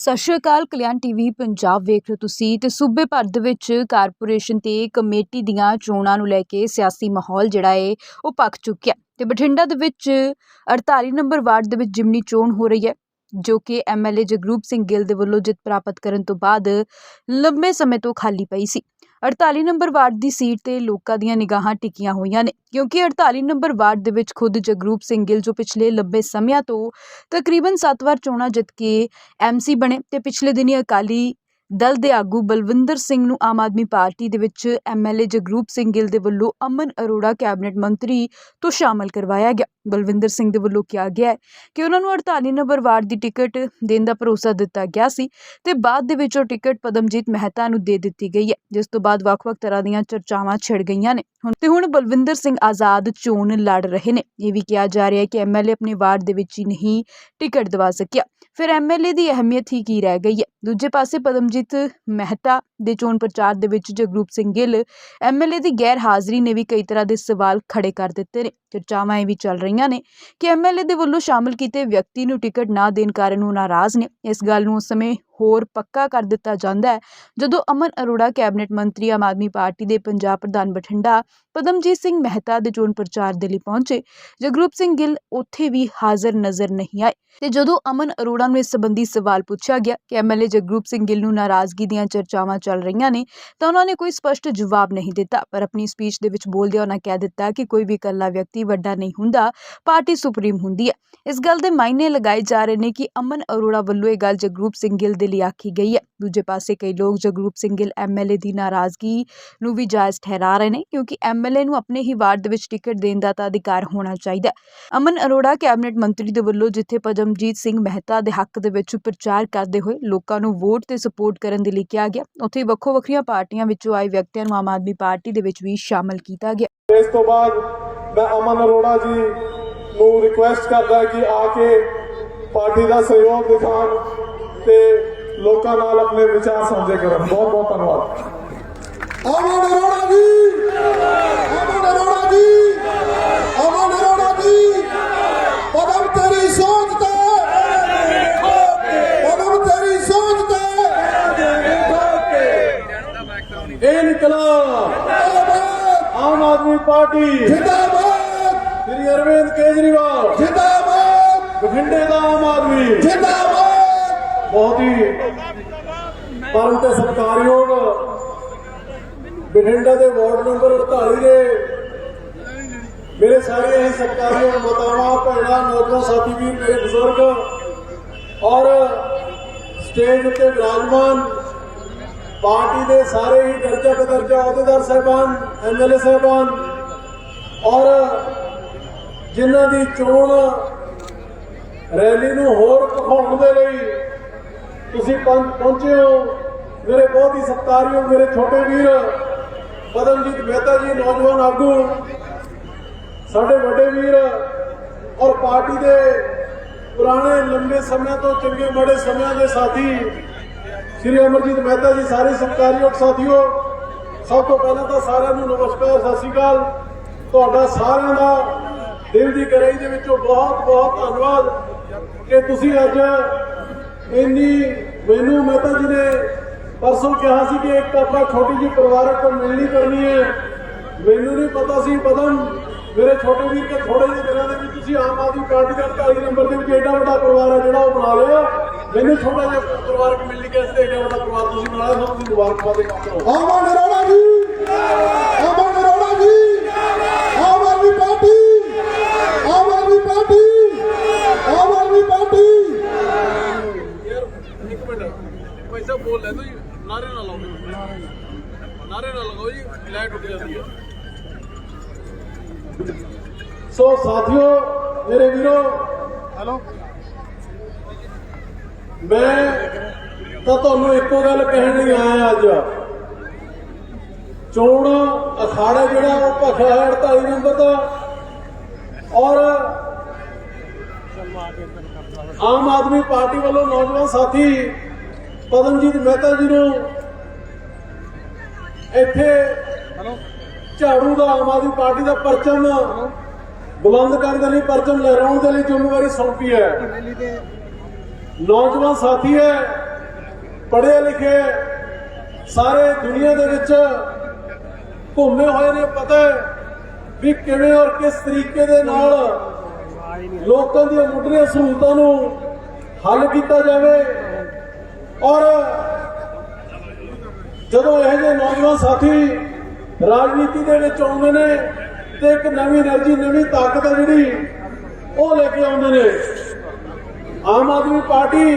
ਸਤਿ ਸ਼੍ਰੀ ਅਕਾਲ, ਕਲਿਆਣ ਟੀਵੀ ਪੰਜਾਬ ਵੇਖ ਰਹੇ ਹੋ ਤੁਸੀਂ ਤੇ ਸੂਬੇ ਭਰ ਦੇ ਵਿੱਚ ਕਾਰਪੋਰੇਸ਼ਨ ਤੇ ਕਮੇਟੀ ਦੀਆਂ ਚੋਣਾਂ ਨੂੰ ਲੈ ਕੇ ਸਿਆਸੀ ਮਾਹੌਲ ਜਿਹੜਾ ਏ, ਉਹ ਪੱਕ ਚੁੱਕਿਆ ਤੇ ਬਠਿੰਡਾ ਦੇ ਵਿੱਚ 48 ਨੰਬਰ ਵਾਰਡ ਦੇ ਵਿੱਚ ਜਿਮਨੀ ਚੋਣ ਹੋ ਰਹੀ ਹੈ, ਜੋ ਕਿ ਐਮਐਲਏ ਜਗਰੂਪ ਸਿੰਘ ਗਿੱਲ ਦੇ ਵੱਲੋਂ ਜਿੱਤ ਪ੍ਰਾਪਤ ਕਰਨ ਤੋਂ ਬਾਅਦ ਲੰਬੇ ਸਮੇਂ ਤੋਂ ਖਾਲੀ ਪਈ ਸੀ। 48 ਨੰਬਰ ਵਾਰਡ ਦੀ ਸੀਟ ਤੇ ਲੋਕਾਂ ਦੀਆਂ ਨਿਗਾਹਾਂ ਟਿਕੀਆਂ ਹੋਈਆਂ ਨੇ, ਕਿਉਂਕਿ 48 ਨੰਬਰ ਵਾਰਡ ਦੇ ਵਿੱਚ ਖੁਦ ਜਗਰੂਪ ਸਿੰਘ ਗਿੱਲ ਜੋ ਪਿਛਲੇ ਲੰਬੇ ਸਮਿਆਂ ਤੋਂ ਤਕਰੀਬਨ 7 ਵਾਰ ਚੋਣਾਂ ਜਿੱਤ ਕੇ ਐਮਸੀ ਬਣੇ ਤੇ ਪਿਛਲੇ ਦਿਨੀ ਅਕਾਲੀ ਦਲ ਦੇ ਆਗੂ ਬਲਵਿੰਦਰ ਸਿੰਘ ਨੂੰ ਆਮ ਆਦਮੀ ਪਾਰਟੀ ਦੇ ਵਿੱਚ ਐਮਐਲਏ ਜਗਰੂਪ ਸਿੰਘ ਗਿੱਲ ਦੇ ਵੱਲੋਂ ਅਮਨ ਅਰੋੜਾ ਕੈਬਨਿਟ ਮੰਤਰੀ ਤੋਂ ਸ਼ਾਮਲ ਕਰਵਾਇਆ ਗਿਆ। ਬਲਵਿੰਦਰ ਸਿੰਘ ਦੇ ਵੱਲੋਂ ਕਿਹਾ ਗਿਆ ਹੈ ਕਿ ਉਹਨਾਂ ਨੂੰ 48 ਨੰਬਰ ਵਾਰਡ ਦੀ ਟਿਕਟ ਦੇਣ ਦਾ ਭਰੋਸਾ ਦਿੱਤਾ ਗਿਆ ਸੀ ਤੇ ਬਾਅਦ ਦੇ ਵਿੱਚ ਉਹ ਟਿਕਟ ਪਦਮਜੀਤ ਮਹਿਤਾ ਨੂੰ ਦੇ ਦਿੱਤੀ ਗਈ ਹੈ, ਜਿਸ ਤੋਂ ਬਾਅਦ ਵੱਖ-ਵੱਖ ਤਰ੍ਹਾਂ ਦੀਆਂ ਚਰਚਾਵਾਂ ਛਿੜ ਗਈਆਂ ਨੇ। ਹੁਣ ਤੇ ਹੁਣ ਬਲਵਿੰਦਰ ਸਿੰਘ ਆਜ਼ਾਦ ਚੋਣ ਲੜ ਰਹੇ ਨੇ। ਇਹ ਵੀ ਕਿਹਾ ਜਾ ਰਿਹਾ ਹੈ ਕਿ ਐਮਐਲਏ ਆਪਣੇ ਵਾਰਡ ਦੇ ਵਿੱਚ ਹੀ ਨਹੀਂ ਟਿਕਟ ਦਿਵਾ ਸਕਿਆ। ਫਿਰ ਐਮਐਲਏ ਦੀ ਅਹਿਮੀਅਤ ਹੀ ਕੀ ਰਹਿ ਗਈ ਹੈ? ਦੂਜੇ ਪਾਸੇ ਪਦਮਜੀਤ ਮਹਿਤਾ ਦੇ ਚੋਣ ਪ੍ਰਚਾਰ ਦੇ ਵਿੱਚ ਜਗਰੂਪ ਸਿੰਘ ਗਿੱਲ ਐਮਐਲਏ ਦੀ ਗੈਰ ਹਾਜ਼ਰੀ ਨੇ ਵੀ ਕਈ ਤਰ੍ਹਾਂ ਦੇ ਸਵਾਲ ਖੜੇ ਕਰ ਦਿੱਤੇ ਨੇ। ਚਰਚਾਵਾਂ ਇਹ ਵੀ ਚੱਲ ਰਹੀਆਂ ਨੇ ਕਿ ਐਮਐਲਏ ਦੇ ਵੱਲੋਂ ਸ਼ਾਮਲ ਕੀਤੇ ਵਿਅਕਤੀ ਨੂੰ ਟਿਕਟ ਨਾ ਦੇਣ ਕਾਰਨ ਉਹ ਨਾਰਾਜ਼ ਨੇ। ਇਸ ਗੱਲ ਨੂੰ ਉਸ ਸਮੇਂ ਹੋਰ ਪੱਕਾ ਕਰ ਦਿੱਤਾ ਜਾਂਦਾ ਹੈ, ਜਦੋਂ ਅਮਨ ਅਰੋੜਾ ਕੈਬਨਿਟ ਮੰਤਰੀ, ਆਮ ਆਦਮੀ ਪਾਰਟੀ ਦੇ ਪੰਜਾਬ ਪ੍ਰਧਾਨ ਬਠਿੰਡਾ ਪਦਮਜੀਤ ਸਿੰਘ ਮਹਿਤਾ ਦੇ ਚੋਣ ਪ੍ਰਚਾਰ ਦੇ ਲਈ ਪਹੁੰਚੇ। ਜਗਰੂਪ ਸਿੰਘ ਗਿੱਲ ਉੱਥੇ ਵੀ ਹਾਜ਼ਰ ਨਜ਼ਰ ਨਹੀਂ ਆਏ ਤੇ ਜਦੋਂ ਅਮਨ ਅਰੋੜਾ ਨੂੰ ਇਸ ਸੰਬੰਧੀ ਸਵਾਲ ਪੁੱਛਿਆ ਗਿਆ ਕਿ ਐਮਐਲਏ ਜਗਰੂਪ ਸਿੰਘ ਗਿੱਲ ਨੂੰ ਨਾਰਾਜ਼ਗੀ ਦੀਆਂ ਚਰਚਾਵਾਂ ਚੱਲ ਰਹੀਆਂ ਨੇ, ਤਾਂ ਉਹਨਾਂ ਨੇ ਕੋਈ ਸਪਸ਼ਟ ਜਵਾਬ ਨਹੀਂ ਦਿੱਤਾ। ਪਰ ਆਪਣੀ ਸਪੀਚ ਦੇ ਵਿੱਚ ਬੋਲਦਿਆਂ ਉਹਨਾਂ ਕਹਿ ਦਿੱਤਾ ਕਿ ਕੋਈ ਵੀ ਇਕੱਲਾ ਵਿਅਕਤੀ ਵੱਡਾ ਨਹੀਂ ਹੁੰਦਾ, ਪਾਰਟੀ ਸੁਪਰੀਮ ਹੁੰਦੀ ਹੈ। ਇਸ ਗੱਲ ਦੇ ਮਾਇਨੇ ਲਗਾਏ ਜਾ ਰਹੇ ਨੇ ਕਿ ਅਮਨ ਅਰੋੜਾ ਵੱਲੋਂ ਇਹ ਗੱਲ ਜਗਰੂਪ ਸਿੰਘ ਗਿੱਲ ਦੇ ਲਈ ਆਖੀ ਗਈ ਹੈ। ਦੂਜੇ ਪਾਸੇ ਕਈ ਲੋਕ ਜਗਰੂਪ ਸਿੰਘ ਗਿੱਲ ਐਮਐਲਏ ਦੀ ਨਾਰਾਜ਼ਗੀ ਨੂੰ ਵੀ ਜਾਇਜ਼ ਠਹਿਰਾ ਰਹੇ ਨੇ, ਕਿਉਂਕਿ ਐਮਐਲਏ ਨੂੰ ਆਪਣੇ ਹੀ ਵਾਰਡ ਦੇ ਵਿੱਚ ਟਿਕਟ ਦੇਣ ਦਾ ਤਾਂ ਅਧਿਕਾਰ ਹੋਣਾ ਚਾਹੀਦਾ ਅਮਨ ਅਰੋੜਾ ਕੈਬਨਿਟ ਮੰਤਰੀ ਦੇ ਵੱਲੋਂ ਜਿੱਥੇ ਪਦਮਜੀਤ ਸਿੰਘ ਮਹਿਤਾ ਦੇ ਹੱਕ ਦੇ ਵਿੱਚ ਪ੍ਰਚਾਰ ਕਰਦੇ ਹੋਏ ਲੋਕਾਂ ਨੂੰ ਵੋਟ ਤੇ ਸਪੋਰਟ ਕਰਨ ਦੇ ਲਈ ਕਿਹਾ ਗਿਆ, ਉੱਥੇ ਵੱਖੋ ਵੱਖਰੀਆਂ ਪਾਰਟੀਆਂ ਵਿੱਚੋਂ ਆਏ ਵਿਅਕਤੀਆਂ ਨੂੰ ਆਮ ਆਦਮੀ ਪਾਰਟੀ ਦੇ ਵਿੱਚ ਵੀ ਸ਼ਾਮਲ ਕੀਤਾ ਗਿਆ। ਇਸ ਤੋਂ ਬਾਅਦ ਮੈਂ ਅਮਨ ਅਰੋੜਾ ਜੀ ਨੂੰ ਰਿਕੁਐਸਟ ਕਰਦਾ ਕਿ ਆ ਕੇ ਪਾਰਟੀ ਦਾ ਸਹਿਯੋਗ ਦਿਖਾਉਣ ਤੇ ਲੋਕਾਂ ਨਾਲ ਆਪਣੇ ਵਿਚਾਰ ਸਾਂਝੇ ਕਰਨ। ਬਹੁਤ ਬਹੁਤ ਧੰਨਵਾਦ। ਅਮਨ ਅਰੋੜਾ ਜੀ! ਅਮਨ ਅਰੋੜਾ ਜੀ ਅਮਨ ਅਰੋੜਾ ਜੀ ਪਦਮ ਤੇਰੀ ਸੋਚ ਤੇ ਪਦਮ ਤੇਰੀ ਸੋਚ ਤੇ ਇਨਕਲਾਬ ਜਿੰਦਾਬਾਦ ਆਮ ਆਦਮੀ ਪਾਰਟੀ ਜਿੰਦਾਬਾਦ। ਸ੍ਰੀ ਅਰਵਿੰਦ ਕੇਜਰੀਵਾਲ। ਜਿੰਦਾਬਾਦ। ਬਠਿੰਡੇ ਦਾ ਆਮ ਆਦਮੀ। ਜਿੰਦਾਬਾਦ। ਬਹੁਤ ਹੀ ਪਰਮ ਤੇ ਸਤਿਕਾਰਯੋਗ ਬਠਿੰਡਾ ਦੇ ਵਾਰਡ ਨੰਬਰ 48 ਦੇ ਮੇਰੇ ਸਾਰੇ ਹੀ ਸਤਿਕਾਰਯੋਗ ਮਾਤਾਵਾਂ ਭੈਣਾਂ ਨੌਜਵਾਨ ਸਾਥੀ ਵੀਰ ਮੇਰੇ ਬਜ਼ੁਰਗ ਔਰ ਸਟੇਜ ਉੱਤੇ ਵਿਰਾਜਮਾਨ ਪਾਰਟੀ ਦੇ ਸਾਰੇ ਹੀ ਦਰਜਾ ਬਦਰਜਾ ਅਹੁਦੇਦਾਰ ਸਾਹਿਬਾਨ ਐਮਐਲਏ ਸਾਹਿਬਾਨ ਔਰ ਜਿਨ੍ਹਾਂ ਦੀ ਚੋਣ ਰੈਲੀ ਨੂੰ ਹੋਰ ਪਖਾਉਣ ਦੇ ਲਈ ਤੁਸੀਂ ਪਹੁੰਚੇ ਹੋ, ਮੇਰੇ ਬਹੁਤ ਹੀ ਸਤਿਕਾਰਯੋਗ ਮੇਰੇ ਛੋਟੇ ਵੀਰ ਪਦਮਜੀਤ ਮਹਿਤਾ ਜੀ, ਨੌਜਵਾਨ ਆਗੂ, ਸਾਡੇ ਵੱਡੇ ਵੀਰ ਔਰ ਪਾਰਟੀ ਦੇ ਪੁਰਾਣੇ ਲੰਬੇ ਸਮਿਆਂ ਤੋਂ ਚੰਗੇ ਮਾੜੇ ਸਮਿਆਂ ਦੇ ਸਾਥੀ, ਸ਼੍ਰੀ ਅਮਰਜੀਤ ਮਹਿਤਾ ਜੀ, ਸਾਰੇ ਸਤਿਕਾਰਯੋਗ ਸਾਥੀਓ, ਸਭ ਤੋਂ ਪਹਿਲਾਂ ਤਾਂ ਸਾਰਿਆਂ ਨੂੰ ਨਮਸਕਾਰ, ਸਤਿ ਸ਼੍ਰੀ ਅਕਾਲ। ਤੁਹਾਡਾ ਸਾਰਿਆਂ ਦਾ ਦਿਲ ਦੀ ਗਹਿਰਾਈ ਦੇ ਵਿੱਚੋਂ ਬਹੁਤ ਬਹੁਤ ਧੰਨਵਾਦ ਕਿ ਤੁਸੀਂ ਅੱਜ ਇੰਨੀ ਮੈਨੂੰ ਮਹਿਤਾ ਜੀ ਨੇ ਪਰਸੋਂ ਕਿਹਾ ਸੀ ਕਿ ਇੱਕ ਆਪਣਾ ਛੋਟੀ ਜਿਹੀ ਪਰਿਵਾਰਕ ਮਿਲਣੀ ਕਰਨੀ ਹੈ। ਮੈਨੂੰ ਨਹੀਂ ਪਤਾ ਸੀ, ਪਦਮ, ਮੇਰੇ ਛੋਟੇ ਵੀਰ ਕੇ ਥੋੜੇ ਜਿਹੇ ਦਿਨਾਂ ਦੇ ਵਿੱਚ ਤੁਸੀਂ ਆਮ ਆਦਮੀ ਪਾਰਟੀ ਦਾ 48 ਨੰਬਰ ਦੇ ਵਿੱਚ ਐਡਾ ਵੱਡਾ ਪਰਿਵਾਰ ਹੈ ਜਿਹੜਾ ਉਹ ਬਣਾ ਲਿਆ। ਮੈਨੂੰ ਛੋਟਾ ਜਿਹਾ ਪਰਿਵਾਰਕ ਮਿਲਣੀ ਕਿ ਇਸ ਤੇ ਐਡਾ ਵੱਡਾ ਪਰਿਵਾਰ ਤੁਸੀਂ ਬਣਾ ਲਿਆ, ਸਭ ਦੀ ਮੁਬਾਰਕਬਾਦ ਦੇ ਕੰਮ ਕਰੋ Aman Arora ji Aman Arora ji Aam Aadmi Party Aam Aadmi Party Aam Aadmi Party ਇੱਕ ਮਿੰਟ ਪੈਸਾ ਬੋਲ ਲੈ ਜੀ ਨਾਰੇ ਨਾ ਲਾਓ ਨਾਰੇ ਨਾ ਲਗਾਓ ਜੀ ਲਾਈਟ ਉੱਡ ਜਾਂਦੀ ਹੈ। ਸੋ ਸਾਥੀਓ ਮੇਰੇ ਵੀਰੋ ਹੈਲੋ ਮੈਂ ਤਾਂ ਤੁਹਾਨੂੰ ਇੱਕੋ ਗੱਲ ਕਹਿਣ ਲਈ ਆਇਆ ਅੱਜ। ਚੋਣ ਅਖਾੜਾ ਜਿਹੜਾ ਉਹ ਭਖਿਆ ਹੈ 48 ਨੰਬਰ ਦਾ। ਔਰ ਆਮ ਆਦਮੀ ਪਾਰਟੀ ਵੱਲੋਂ ਨੌਜਵਾਨ ਸਾਥੀ ਪਦਮਜੀਤ ਮਹਿਤਾ ਜੀ ਨੂੰ ਇੱਥੇ ਝਾੜੂ ਦਾ ਆਮ ਆਦਮੀ ਪਾਰਟੀ ਦਾ ਪਰਚਮ ਬੁਲੰਦ ਕਰਨ ਦੇ ਲਈ ਪਰਚਮ ਲਹਿਰਾਉਣ ਦੇ ਲਈ ਜ਼ਿੰਮੇਵਾਰੀ ਸੌਂਪੀ ਹੈ। ਨੌਜਵਾਨ ਸਾਥੀ ਹੈ ਪੜ੍ਹੇ ਲਿਖੇ ਸਾਰੇ ਦੁਨੀਆ ਦੇ ਵਿੱਚ ਘੁੰਮੇ ਹੋਏ ਨੇ ਪਤਾ ਹੈ ਵੀ ਕਿਵੇਂ ਔਰ ਕਿਸ ਤਰੀਕੇ ਦੇ ਨਾਲ ਲੋਕਾਂ ਦੀਆਂ ਮੁੱਢਲੀਆਂ ਸਹੂਲਤਾਂ ਨੂੰ ਹੱਲ ਕੀਤਾ ਜਾਵੇ। ਔਰ ਜਦੋਂ ਇਹ ਜਿਹੇ ਨੌਜਵਾਨ ਸਾਥੀ ਰਾਜਨੀਤੀ ਦੇ ਵਿੱਚ ਆਉਂਦੇ ਨੇ ਤੇ ਇੱਕ ਨਵੀਂ એનર્ਜੀ ਨਵੀਂ ਤਾਕਤ ਹੈ ਜਿਹੜੀ, ਉਹ ਲੈ ਕੇ ਆਉਂਦੇ ਨੇ। ਆਮ ਆਦਮੀ ਪਾਰਟੀ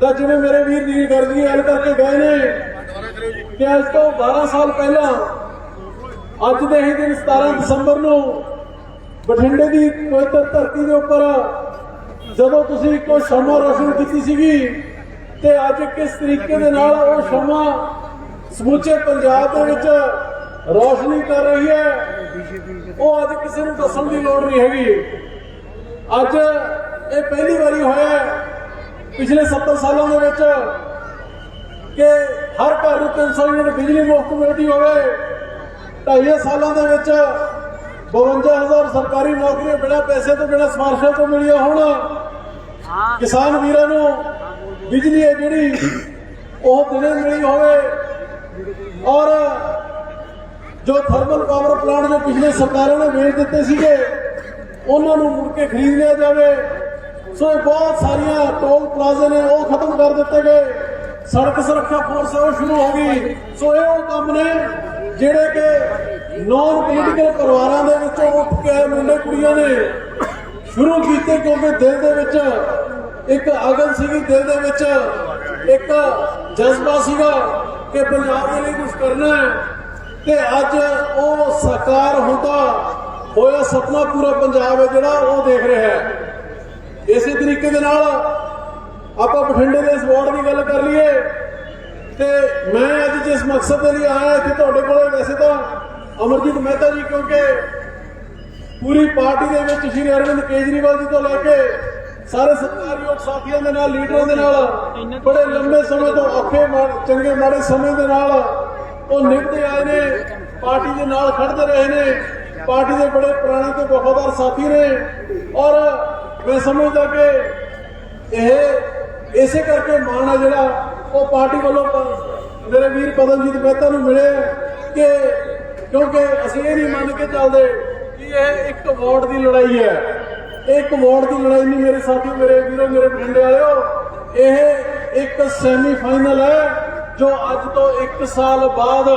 ਦਾ ਜਿਵੇਂ ਮੇਰੇ ਵੀਰ ਦੀ ਗਰਜੀ ਐਲ ਕਰਕੇ ਗਏ ਨੇ ਕਿ ਇਸ ਤੋਂ 12 ਸਾਲ ਪਹਿਲਾਂ ਅੱਜ ਦੇ ਹੀ ਦਿਨ 17 ਦਸੰਬਰ ਨੂੰ ਬਠਿੰਡੇ ਦੀ ਪਵਿੱਤਰ ਧਰਤੀ ਦੇ ਉੱਪਰ ਜਦੋਂ ਤੁਸੀਂ ਇੱਕੋ ਸ਼ਮਾ ਰੋਸ਼ਨ ਕੀਤੀ ਸੀਗੀ ਤੇ ਅੱਜ ਕਿਸ ਤਰੀਕੇ ਦੇ ਨਾਲ ਉਹ ਸ਼ਮਾ ਸਮੁੱਚੇ ਪੰਜਾਬ ਦੇ ਵਿੱਚ ਰੋਸ਼ਨੀ ਕਰ ਰਹੀ ਹੈ ਉਹ ਅੱਜ ਕਿਸੇ ਨੂੰ ਦੱਸਣ ਦੀ ਲੋੜ ਨਹੀਂ ਹੈਗੀ। ਅੱਜ ਇਹ ਪਹਿਲੀ ਵਾਰੀ ਹੋਇਆ ਪਿਛਲੇ 70 ਸਾਲਾਂ ਦੇ ਵਿੱਚ ਕਿ ਹਰ ਘਰ ਨੂੰ 300 ਯੂਨਿਟ ਬਿਜਲੀ ਮੁਫਤ ਮਿਲਦੀ ਹੋਵੇ ਢਾਈ ਸਾਲਾਂ ਦੇ ਵਿੱਚ 52000 ਸਰਕਾਰੀ ਨੌਕਰੀਆਂ ਬਿਨਾਂ ਪੈਸੇ ਤੋਂ ਬਿਨਾਂ ਸਿਫਾਰਸ਼ਾਂ ਤੋਂ ਮਿਲੀਆਂ ਹੋਣ। ਕਿਸਾਨ ਵੀਰਾਂ ਨੂੰ ਬਿਜਲੀ ਹੈ ਜਿਹੜੀ, ਉਹ ਦਿਨੇ ਮਿਲੀ ਹੋਵੇ। ਔਰ ਜੋ ਥਰਮਲ ਪਾਵਰ ਪਲਾਂਟ ਜੋ ਪਿਛਲੇ ਸਰਕਾਰਾਂ ਨੇ ਵੇਚ ਦਿੱਤੇ ਸੀਗੇ, ਉਹਨਾਂ ਨੂੰ ਮੁੜ ਕੇ ਖਰੀਦ ਲਿਆ ਜਾਵੇ। ਸੋ ਬਹੁਤ ਸਾਰੀਆਂ ਟੋਲ ਪਲਾਜ਼ੇ ਨੇ, ਉਹ ਖਤਮ ਕਰ ਦਿੱਤੇ ਗਏ। ਸੜਕ ਸੁਰੱਖਿਆ ਫੋਰਸ ਉਹ ਸ਼ੁਰੂ ਹੋ ਗਈ। ਸੋ ਇਹ ਉਹ ਕੰਮ ਨੇ ਜਿਹੜੇ ਕਿ ਨੌਨ ਪੋਲੀਟੀਕਲ ਪਰਿਵਾਰਾਂ ਦੇ ਵਿੱਚੋਂ ਉੱਠ ਕੇ ਮੁੰਡੇ ਕੁੜੀਆਂ ਨੇ। ਸ਼ੁਰੂ ਕੀਤੇ ਕਿਉਂਕਿ ਦਿਲ ਦੇ ਵਿੱਚ ਇੱਕ ਅਗਨ ਸੀਗੀ ਦਿਲ ਦੇ ਵਿੱਚ, ਇੱਕ ਜਜ਼ਬਾ ਸੀਗਾ ਕਿ ਪੰਜਾਬ ਦੇ ਲਈ ਕੁਝ ਕਰਨਾ ਹੈ। ਤੇ ਅੱਜ ਉਹ ਸਾਕਾਰ ਹੁੰਦਾ, ਹੋਇਆ ਸੁਪਨਾ ਪੂਰਾ ਪੰਜਾਬ ਹੈ ਜਿਹੜਾ ਉਹ ਦੇਖ ਰਿਹਾ ਹੈ। ਇਸੇ ਤਰੀਕੇ ਦੇ ਨਾਲ ਆਪਾਂ ਬਠਿੰਡੇ ਦੇ ਇਸ ਵਾਰਡ ਦੀ ਗੱਲ ਕਰ ਲਈਏ। ਤੇ ਮੈਂ ਅੱਜ ਜਿਸ ਮਕਸਦ ਦੇ ਲਈ ਆਇਆ ਇੱਥੇ ਤੁਹਾਡੇ ਕੋਲ, ਵੈਸੇ ਤਾਂ ਅਮਰਜੀਤ ਮਹਿਤਾ ਜੀ ਕਿਉਂਕਿ ਪੂਰੀ ਪਾਰਟੀ ਦੇ ਵਿੱਚ ਸ਼੍ਰੀ ਅਰਵਿੰਦ ਕੇਜਰੀਵਾਲ ਜੀ ਤੋਂ ਲੈ ਕੇ ਸਾਰੇ ਸਤਿਕਾਰਯੋਗ ਸਾਥੀਆਂ ਦੇ ਨਾਲ, ਲੀਡਰਾਂ ਦੇ ਨਾਲ, ਬੜੇ ਲੰਬੇ ਸਮੇਂ ਤੋਂ ਔਖੇ ਚੰਗੇ ਮਾੜੇ ਸਮੇਂ ਦੇ ਨਾਲ ਉਹ ਨਿਭਦੇ ਆਏ ਨੇ, ਪਾਰਟੀ ਦੇ ਨਾਲ ਖੜਦੇ ਰਹੇ ਨੇ, ਪਾਰਟੀ ਦੇ ਬੜੇ ਪੁਰਾਣੇ ਤੇ ਵਫਾਦਾਰ ਸਾਥੀ ਨੇ। ਔਰ ਮੈਂ ਸਮਝਦਾ ਕਿ ਇਹ ਇਸੇ ਕਰਕੇ ਮਾਣ ਹੈ ਜਿਹੜਾ ਉਹ ਪਾਰਟੀ ਵੱਲੋਂ ਮੇਰੇ ਵੀਰ ਪਦਮਜੀਤ ਮਹਿਤਾ ਨੂੰ ਮਿਲੇ ਕਿ ਕਿਉਂਕਿ ਅਸੀਂ ਇਹ ਨਹੀਂ ਮੰਨ ਕੇ ਚੱਲਦੇ ਕਿ ਇਹ ਇੱਕ ਵਾਰਡ ਦੀ ਲੜਾਈ ਹੈ। ਇਹ ਇੱਕ ਵਾਰਡ ਦੀ ਲੜਾਈ ਨਹੀਂ, ਮੇਰੇ ਸਾਥੀ ਮੇਰੇ ਵੀਰੋ, ਮੇਰੇ ਬਠਿੰਡੇ ਵਾਲਿਓ। ਇਹ ਇੱਕ ਸੈਮੀ ਫਾਈਨਲ ਹੈ, ਜੋ ਅੱਜ ਤੋਂ 1 ਸਾਲ ਬਾਅਦ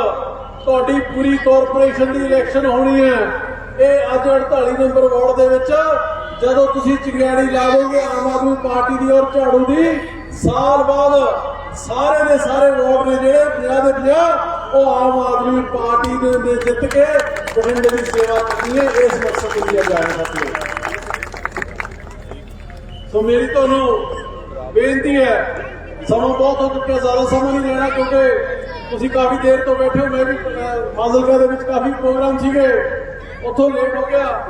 ਤੁਹਾਡੀ ਪੂਰੀ ਕਾਰਪੋਰੇਸ਼ਨ ਦੀ ਇਲੈਕਸ਼ਨ ਹੋਣੀ ਹੈ। ਇਹ ਅੱਜ 48 ਨੰਬਰ ਵਾਰਡ ਦੇ ਵਿੱਚ, ਜਦੋਂ ਤੁਸੀਂ ਚਿੰਗਾੜੀ ਲਾਵੋਗੇ ਆਮ ਆਦਮੀ ਪਾਰਟੀ ਦੀ ਔਰ ਝਾੜੂ ਦੀ, ਸਾਲ ਬਾਅਦ ਸਾਰੇ ਦੇ ਸਾਰੇ ਵੋਟ ਨੇ ਜਿਹੜੇ 50 ਦੇ 50 ਉਹ ਆਮ ਆਦਮੀ ਪਾਰਟੀ ਦੇ ਜਿੱਤ ਕੇ ਬਠਿੰਡੇ ਦੀ ਸੇਵਾ ਕਰਨੀ ਹੈ, ਇਸ ਮਕਸਦ ਲਈ ਜਾਣ ਖਾਤਰ ਸੋ ਮੇਰੀ ਤੁਹਾਨੂੰ ਬੇਨਤੀ ਹੈ ਸਮਾਂ ਬਹੁਤ ਹੋ ਚੁੱਕਿਆ ਜ਼ਿਆਦਾ ਸਮਾਂ ਨਹੀਂ ਲੈਣਾ ਕਿਉਂਕਿ ਤੁਸੀਂ ਕਾਫੀ ਦੇਰ ਤੋਂ ਬੈਠੇ ਹੋ ਮੈਂ ਵੀ ਅਹ, ਫਾਜ਼ਿਲਕਾ ਦੇ ਵਿੱਚ ਕਾਫੀ ਪ੍ਰੋਗਰਾਮ ਸੀਗੇ ਉੱਥੋਂ ਲੇਟ ਹੋ ਗਿਆ।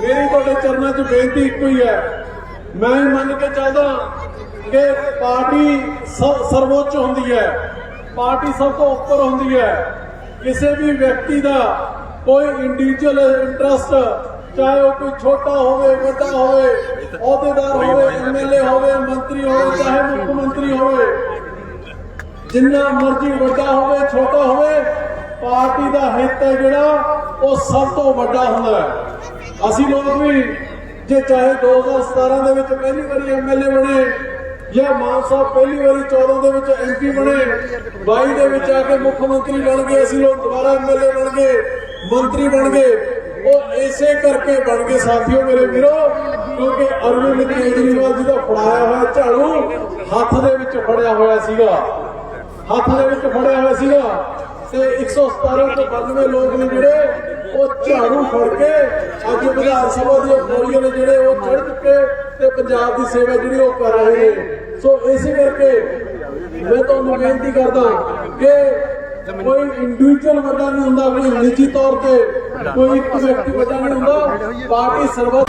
ਮੇਰੀ ਤੁਹਾਡੇ ਚਰਨਾਂ 'ਚ ਬੇਨਤੀ ਇੱਕੋ ਹੀ ਹੈ। ਮੈਂ ਮੰਨ ਕੇ ਚੱਲਦਾ ਕਿ ਪਾਰਟੀ ਸ- ਸਰਵੋੱਚ ਹੁੰਦੀ ਹੈ ਪਾਰਟੀ ਸਭ ਤੋਂ ਉੱਪਰ ਹੁੰਦੀ ਹੈ। ਕਿਸੇ ਵੀ ਵਿਅਕਤੀ ਦਾ ਕੋਈ ਇੰਡੀਵਿਜੂਅਲ ਇੰਟਰਸਟ ਚਾਹੇ ਉਹ ਕੋਈ ਛੋਟਾ ਹੋਵੇ ਵੱਡਾ ਹੋਵੇ ਅਹੁਦੇਦਾਰ ਹੋਵੇ ਐਮਐਲਏ ਹੋਵੇ ਮੰਤਰੀ ਹੋਵੇ ਚਾਹੇ ਮੁੱਖ ਮੰਤਰੀ ਹੋਵੇ। ਜਿੰਨਾ ਮਰਜ਼ੀ ਵੱਡਾ ਹੋਵੇ ਛੋਟਾ ਹੋਵੇ ਪਾਰਟੀ ਦਾ ਹਿੱਤ ਹੈ ਜਿਹੜਾ ਉਹ ਸਭ ਤੋਂ ਵੱਡਾ ਹੁੰਦਾ ਹੈ। ਅਸੀਂ ਲੋਕ ਵੀ ਜੇ ਚਾਹੇ 2017 ਦੇ ਵਿੱਚ ਪਹਿਲੀ ਵਾਰੀ ਐਮਐਲਏ ਬਣੇ ਜਾਂ ਮਾਨ ਸਾਹਿਬ ਪਹਿਲੀ ਵਾਰੀ 14 ਦੇ ਵਿੱਚ ਐਮਪੀ ਬਣੇ 22 ਦੇ ਵਿੱਚ ਆ ਕੇ ਮੁੱਖ ਮੰਤਰੀ ਬਣ ਗਏ ਅਸੀਂ ਲੋਕ ਦੁਬਾਰਾ ਐਮਐਲਏ ਬਣ ਗਏ ਮੰਤਰੀ ਬਣ ਗਏ। ਉਹ ਇਸੇ ਕਰਕੇ ਬਣ ਗਏ ਸਾਥੀਓ ਮੇਰੇ ਵੀਰੋ, ਕਿਉਂਕਿ ਅਰਵਿੰਦ ਕੇਜਰੀਵਾਲ ਜੀ ਦਾ ਫੜਾਇਆ ਹੋਇਆ ਝਾੜੂ ਹੱਥ ਦੇ ਵਿੱਚ ਫੜਿਆ ਹੋਇਆ ਸੀਗਾ। ਹੱਥ ਦੇ ਵਿੱਚ ਫੜਿਆ ਹੋਇਆ ਸੀਗਾ ਤੇ 117 ਤੋਂ 92 ਲੋਕ ਨੇ ਜਿਹੜੇ ਉਹ ਝਾੜੂ ਫੜ ਕੇ ਅੱਜ ਵਿਧਾਨ ਸਭਾ ਦੀਆਂ ਪੌੜੀਆਂ ਨੇ ਜਿਹੜੇ ਉਹ ਚੜ੍ਹ ਚੁੱਕੇ ਤੇ ਪੰਜਾਬ ਦੀ ਸੇਵਾ ਜਿਹੜੀ ਉਹ ਕਰ ਰਹੇ ਨੇ। ਸੋ ਇਸੇ ਕਰਕੇ ਮੈਂ ਤੁਹਾਨੂੰ ਬੇਨਤੀ ਕਰਦਾ ਕਿ ਕੋਈ ਇੰਡੀਵਿਜੂਅਲ ਬੰਦਾ ਨਹੀਂ ਹੁੰਦਾ, ਕੋਈ ਨਿੱਜੀ ਤੌਰ ਤੇ ਕੋਈ ਇੱਕ ਵਿਅਕਤੀ ਵੱਡਾ ਨਹੀਂ ਹੁੰਦਾ ਪਾਰਟੀ ਸਰਵਤ